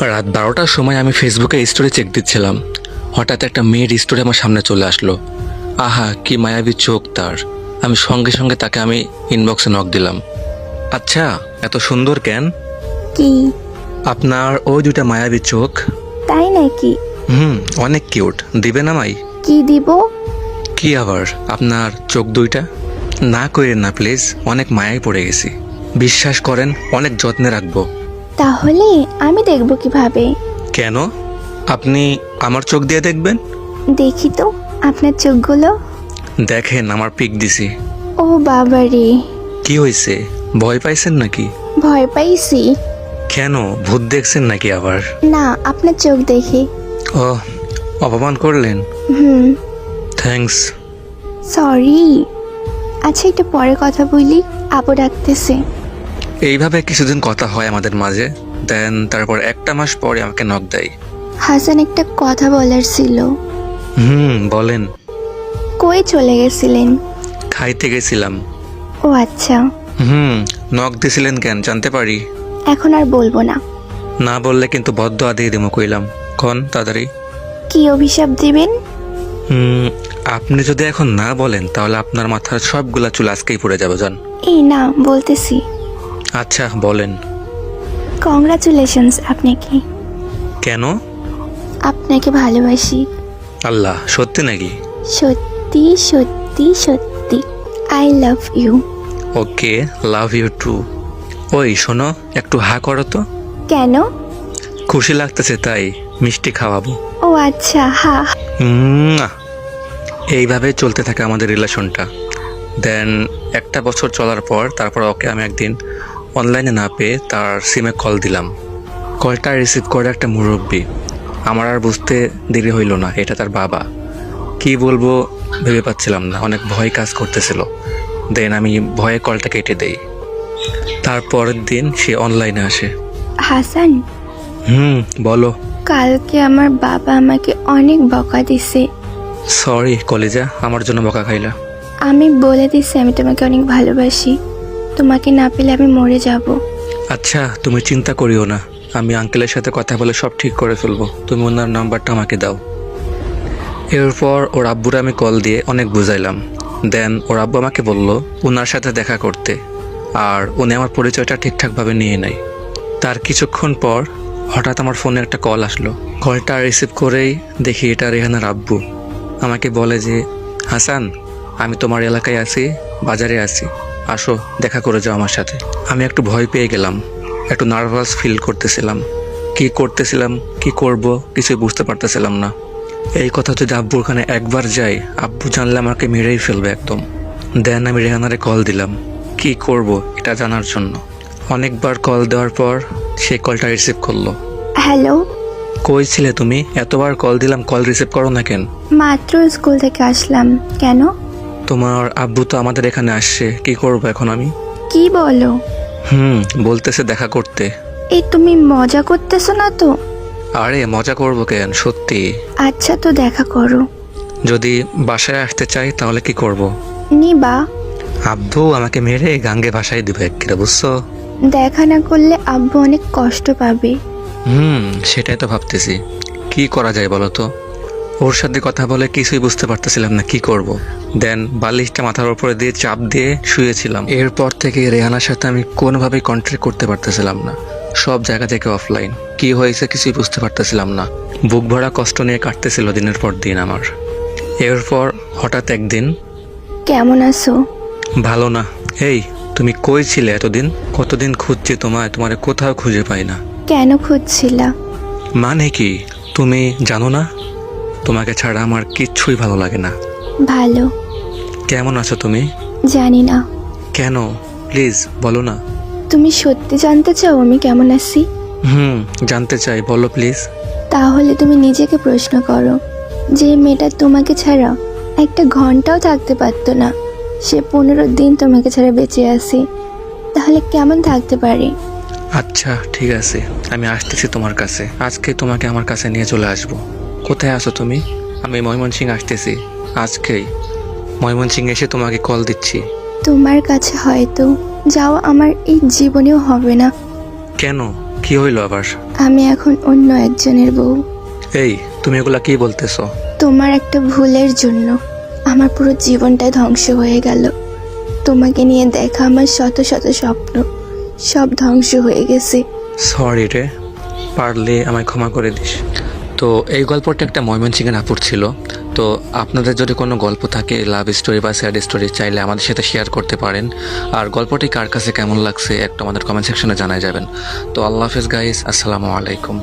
রাত বারোটার সময় আমি ফেসবুকে স্টোরি চেক দিচ্ছিলাম। হঠাৎ একটা মেয়ের স্টোরি আমার সামনে চলে আসলো। আহা কি মায়াবী চোখ তার। আমি সঙ্গে সঙ্গে তাকে আমি ইনবক্সে নক দিলাম। আচ্ছা এত সুন্দর কেন? কি? আপনার ওই দুটা মায়াবী চোখ। তাই নাকি? হুম অনেক কিউট দিবে না আমায় কি দিব? কি আবার আপনার চোখ দুইটা? না করেন না প্লিজ অনেক মায়ায় পড়ে গেছি। বিশ্বাস করেন অনেক যত্নে রাখব। তাহলে আমি দেখব কীভাবে। কেন? আপনি আমার চোখ দিয়ে দেখবেন? দেখি তো আপনার চোখগুলো। দেখেন আমার পিক দিছি। ও বাবা রে কি হয়েছে ভয় পাইছেন নাকি? ভয় পাইছি। কেন? ভূত দেখছেন নাকি আবার? না আপনার চোখ দেখে। ও অপমান করলেন? হুম। থ্যাঙ্কস। সরি। আচ্ছা একটু পরে কথা বলি আপু ডাকতেছে। এইভাবে কিছুদিন কথা হয় আমাদের মাঝে। দেন তারপর একটা মাস পরে আমাকে নক দেয়। হাসান একটা কথা বলার ছিল। হুম বলেন। কই চলে গেছিলেন? খাইতে গেছিলাম। ও আচ্ছা। হুম নক দিছিলেন কেন জানতে পারি? এখন আর বলব না। না বললে কিন্তু বদ্ধ আদিয়ে দিমো কইলাম। কন তাড়াতাড়ি। কি অভিশাপ দিবেন? হুম আপনি যদি এখন না বলেন তাহলে আপনার মাথার সবগুলা চুল আজকেই পড়ে যাবে জান। এই না বলতেছি। আচ্ছা বলেন। কংগ্রাচুলেশনস আপনাকে কেন? আপনাকে ভালোবাসি। আল্লাহ সত্যি নাকি? সত্যি সত্যি সত্যি। I love you okay love you too ওই শোনো একটু হা করো তো। কেন? খুশি লাগতেছে তাই মিষ্টি খাওয়াবো। ও আচ্ছা হা। এইভাবে চলতে থাকে আমাদের রিলেশনটা। দেন একটা বছর চলার পর তারপর ওকে আমি একদিন অনলাইনে না পেয়ে তার সিমে কল দিলাম। কলটা রিসিভ করে একটা মুরব্বী। আমার আর বুঝতে দেরি হইল না এটা তার বাবা। কি বলব ভেবে পাচ্ছিলাম না অনেক ভয় কাজ করতেছিল। দেন আমি ভয়ে কলটা কেটে দেই। তারপরের দিন সে অনলাইনে আসে। হাসান? হুম বলো। কালকে আমার বাবা আমাকে অনেক বকা দিছে। সরি কলেজা আমার জন্য বকা খাইলা। আমি বলে দিছি আমি তোমাকে অনেক ভালোবাসি। তোমাকে না পেলে আমি মরে যাব। আচ্ছা তুমি চিন্তা করিও না। আমি আঙ্কেলের সাথে কথা বলে সব ঠিক করে ফেলব। তুমি ওনার নাম্বারটা আমাকে দাও। এরপর ওর আব্বুরা আমি কল দিয়ে অনেক বুঝাইলাম। দেন ওর আব্বু আমাকে বলল, ওনার সাথে দেখা করতে। আর উনি আমার পরিচয়টা ঠিকঠাকভাবে নিয়ে নেয়। তার কিছুক্ষণ পর হঠাৎ আমার ফোনে একটা কল আসলো। কলটা রিসিভ করেই দেখি এটা রেহানার আব্বু। আমাকে বলে যে, হাসান, আমি তোমার এলাকায় আছি, বাজারে আছি। আসো দেখা করে যাও আমার সাথে। আমি একটু ভয় পেয়ে গেলাম একটু নার্ভাস ফিল করতেছিলাম। কি করতেছিলাম কি করব কিছুই বুঝতে পারতেছিলাম না। এই কথা যদি আব্বুর ওখানে একবার যাই আব্বু জানলে আমাকে মেরেই ফেলবে একদম। দেন আমি রেহানারে কল দিলাম কি করব এটা জানার জন্য। অনেকবার কল দেওয়ার পর সে কলটা রিসিভ করল। হ্যালো কই ছিলে তুমি? এতবার কল দিলাম কল রিসিভ করো না কেন? মাত্র স্কুল থেকে আসলাম। কেন? তোমার আব্বু তো আমাদের এখানে আসছে। কি করব এখন আমি? কি বলো? হুম বলতেছে দেখা করতে। এই তুমি মজা করতেছো না তো? আরে মজা করব কেন? সত্যি। আচ্ছা তো দেখা করো। যদি বাসায় আসতে চাই তাহলে কি করব। নিবা। আব্বু আমাকে মেরে গাঙ্গে ভাসাই দিবে একেবারে বুঝছ? দেখা না করলে আব্বু অনেক কষ্ট পাবে। হুম সেটাই তো ভাবতেছি। কি করা যায় বলো তো? ওর সাথে কথা বলে কিছুই বুঝতে পারতেছিলাম না কি করব। দেন বালিশটা মাথার উপরে দিয়ে চাপ দিয়ে শুয়েছিলাম। এরপর থেকে রেহানার সাথে আমি কোনোভাবেই কন্ট্যাক্ট করতে পারতেছিলাম না। সব জায়গা থেকে অফলাইন কি হয়েছে কিছুই বুঝতে পারতেছিলাম না। বুক ভরা কষ্ট নিয়ে কাটতেছিল দিনের পর দিন আমার। এরপর হঠাৎ একদিন কেমন আছো? ভালো না। এই তুমি কই ছিলে এতদিন? কতদিন খুঁজছি তোমায় তোমার কোথাও খুঁজে পাই না। কেন খুঁজছিলা? মানে কি? তুমি জানো না? তোমাকে ছাড়া আমার কিচ্ছুই ভালো লাগে না। ভালো। কেমন আছো তুমি? জানি না। কেন? প্লিজ বলো না। তুমি সত্যি জানতে চাও আমি কেমন আছি? হুম জানতে চাই বলো প্লিজ। তাহলে তুমি নিজেকে প্রশ্ন করো যে মেয়েটা তোমাকে ছাড়া একটা ঘন্টাও থাকতে পারতো না। সে পনেরো দিন তোমাকে ছাড়া বেঁচে আছে। তাহলে কেমন থাকতে পারে? আচ্ছা ঠিক আছে। আমি আসতেছি তোমার কাছে। আজকে তোমাকে আমার কাছে নিয়ে চলে আসব। কোথায় আছো তুমি? আমি ময়মনসিং আসতেছি। আজকেই। ময়মনসিং এসে তোমাকে কল দিচ্ছি। তোমার কাছে হয়তো যাওয়া আমার এই জীবনেও হবে না। কেন? কি হইল আবার? আমি এখন অন্য একজনের বউ। এই তুমি এগুলা কি বলতেছো? তোমার একটা ভুলের জন্য আমার পুরো জীবনটাই ধ্বংস হয়ে গেল। তোমাকে নিয়ে দেখা আমার শত শত স্বপ্ন সব ধ্বংস হয়ে গেছে। সরি রে। পারলে আমায় ক্ষমা করে দিস। তো এই গল্পটা একটা ময়মনসিংহের আপুর ছিল। তো আপনাদের যদি কোনো গল্প থাকে লাভ স্টোরি বা স্যাড স্টোরি চাইলে আমাদের সাথে শেয়ার করতে পারেন। আর গল্পটি কার কাছে কেমন লাগছে, একটু আমাদের কমেন্ট সেকশনে জানাই যাবেন। তো আল্লাহ হাফেজ গাইস আসসালামু আলাইকুম।